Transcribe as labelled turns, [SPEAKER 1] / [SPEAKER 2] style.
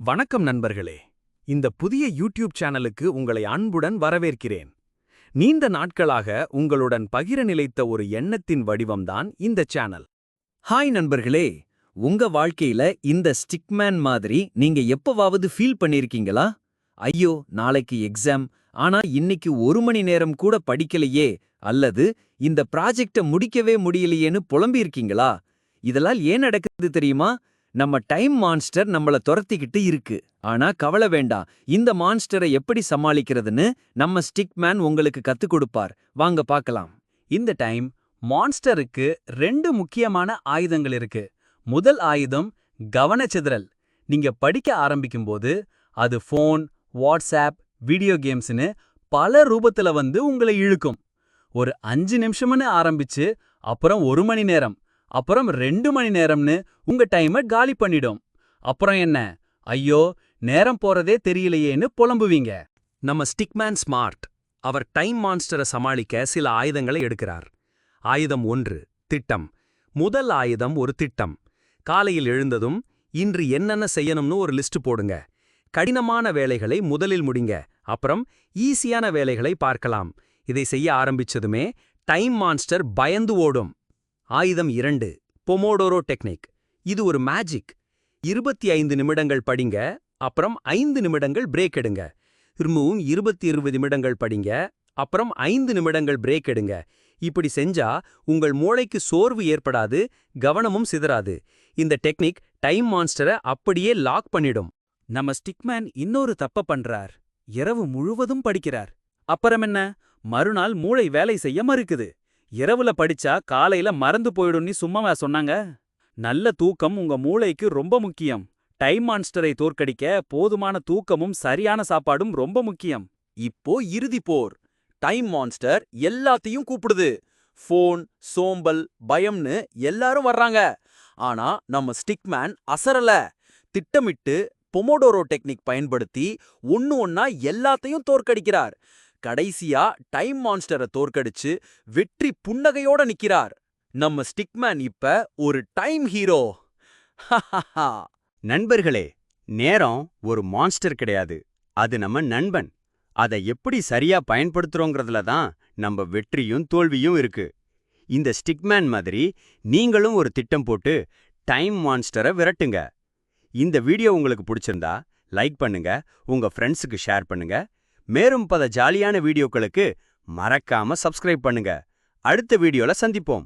[SPEAKER 1] வணக்கம் நண்பர்களே. இந்த புதிய யூடியூப் சேனலுக்கு உங்களை அன்புடன் வரவேற்கிறேன். நீண்ட நாட்களாக உங்களுடன் பகிர நிலைத்த ஒரு எண்ணத்தின் வடிவம்தான் இந்த சேனல்.
[SPEAKER 2] ஹாய் நண்பர்களே உங்க வாழ்க்கையில இந்த ஸ்டிக்மேன் மாதிரி நீங்க எப்பவாவது ஃபீல் பண்ணிருக்கீங்களா? ஐயோ நாளைக்கு எக்ஸாம் ஆனா இன்னைக்கு ஒரு மணி நேரம் கூட படிக்கலையே அல்லது இந்த ப்ராஜெக்ட முடிக்கவே முடியலையேன்னு புலம்பியிருக்கீங்களா? இதெல்லாம் ஏன் நடக்குது தெரியுமா? நம்ம டைம் மான்ஸ்டர் நம்மள துரத்திக்கிட்டு இருக்கு. ஆனா கவலை வேண்டாம். இந்த மான்ஸ்டரை எப்படி சமாளிக்கிறதுன்னு நம்ம ஸ்டிக்மேன் உங்களுக்கு கத்துக் கொடுப்பார். வாங்க பார்க்கலாம்.
[SPEAKER 1] இந்த டைம் மான்ஸ்டருக்கு ரெண்டு முக்கியமான ஆயுதங்கள் இருக்கு. முதல் ஆயுதம் கவனச்சிதறல். நீங்க படிக்க ஆரம்பிக்கும்போது அது ஃபோன் வாட்ஸ்ஆப் வீடியோ கேம்ஸ்னு பல ரூபத்துல வந்து உங்களை இழுக்கும். ஒரு அஞ்சு நிமிஷம்னு ஆரம்பிச்சு அப்புறம் ஒரு மணி நேரம். அப்புறம் ரெண்டு மணி நேரம்னு உங்க டைமை காலி பண்ணிடும். அப்புறம் என்ன? ஐயோ நேரம் போறதே தெரியலையேன்னு புலம்புவீங்க. நம்ம ஸ்டிக்மேன் ஸ்மார்ட். அவர் டைம் மான்ஸ்டரை சமாளிக்க சில ஆயுதங்களை எடுக்கிறார். ஆயுதம் ஒன்று திட்டம். முதல் ஆயுதம் ஒரு திட்டம். காலையில் எழுந்ததும் இன்று என்னென்ன செய்யணும்னு ஒரு லிஸ்ட் போடுங்க. கடினமான வேலைகளை முதலில் முடிங்க. அப்புறம் ஈஸியான வேலைகளை பார்க்கலாம். இதை செய்ய ஆரம்பிச்சதுமே டைம் மான்ஸ்டர் பயந்து ஓடும். ஆயுதம் இரண்டு பொமோடோரோ டெக்னிக் இது ஒரு மேஜிக் இருபத்தி ஐந்து நிமிடங்கள் படிங்க அப்புறம் ஐந்து நிமிடங்கள் பிரேக் எடுங்க. திரும்பவும் இருபத்தி இருபது நிமிடங்கள் படிங்க அப்புறம் ஐந்து நிமிடங்கள் பிரேக் எடுங்க. இப்படி செஞ்சா உங்கள் மூளைக்கு சோர்வு ஏற்படாது கவனமும் சிதறாது. இந்த டெக்னிக் டைம் மான்ஸ்டரை அப்படியே லாக் பண்ணிடும். நம்ம ஸ்டிக்மேன் இன்னொரு தப்ப பண்றார். இரவு முழுவதும் படிக்கிறார். அப்புறம் என்ன? மறுநாள் மூளை வேலை செய்ய மறுக்குது. இரவுல படிச்சா காலையில மறந்து போயிடும்னு சும்மாவா சொன்னாங்க? நல்ல தூக்கம் உங்க மூளைக்கு ரொம்ப முக்கியம். டைம் மான்ஸ்டரை தோற்கடிக்க போதுமான தூக்கமும் சரியான சாப்பாடும் ரொம்ப முக்கியம்.
[SPEAKER 3] இப்போ இறுதி போர். டைம் மான்ஸ்டர் எல்லாத்தையும் கூப்பிடுது. ஃபோன் சோம்பல் பயம்னு எல்லாரும் வர்றாங்க. ஆனா நம்ம ஸ்டிக்மேன் அசரல. திட்டமிட்டு பொமோடோரோ டெக்னிக் பயன்படுத்தி ஒன்னு ஒன்னா எல்லாத்தையும் தோற்கடிக்கிறார். கடைசியா டைம் மான்ஸ்டரை தோற்கடிச்சு வெற்றி புன்னகையோட நிக்கிறார். நம்ம ஸ்டிக்மேன் இப்ப ஒரு டைம் ஹீரோ.
[SPEAKER 4] நண்பர்களே நேரம் ஒரு மான்ஸ்டர் கிடையாது. அது நம்ம நண்பன். அதை எப்படி சரியா பயன்படுத்துறோங்கிறதுல தான் நம்ம வெற்றியும் தோல்வியும் இருக்கு. இந்த ஸ்டிக்மேன் மாதிரி நீங்களும் ஒரு திட்டம் போட்டு டைம் மான்ஸ்டரை விரட்டுங்க. இந்த வீடியோ உங்களுக்கு பிடிச்சிருந்தா லைக் பண்ணுங்க உங்க ஃப்ரெண்ட்ஸுக்கு ஷேர் பண்ணுங்க. மேலும் பல ஜாலியான வீடியோக்களுக்கு மறக்காம சப்ஸ்கிரைப் பண்ணுங்க. அடுத்த வீடியோல சந்திப்போம்.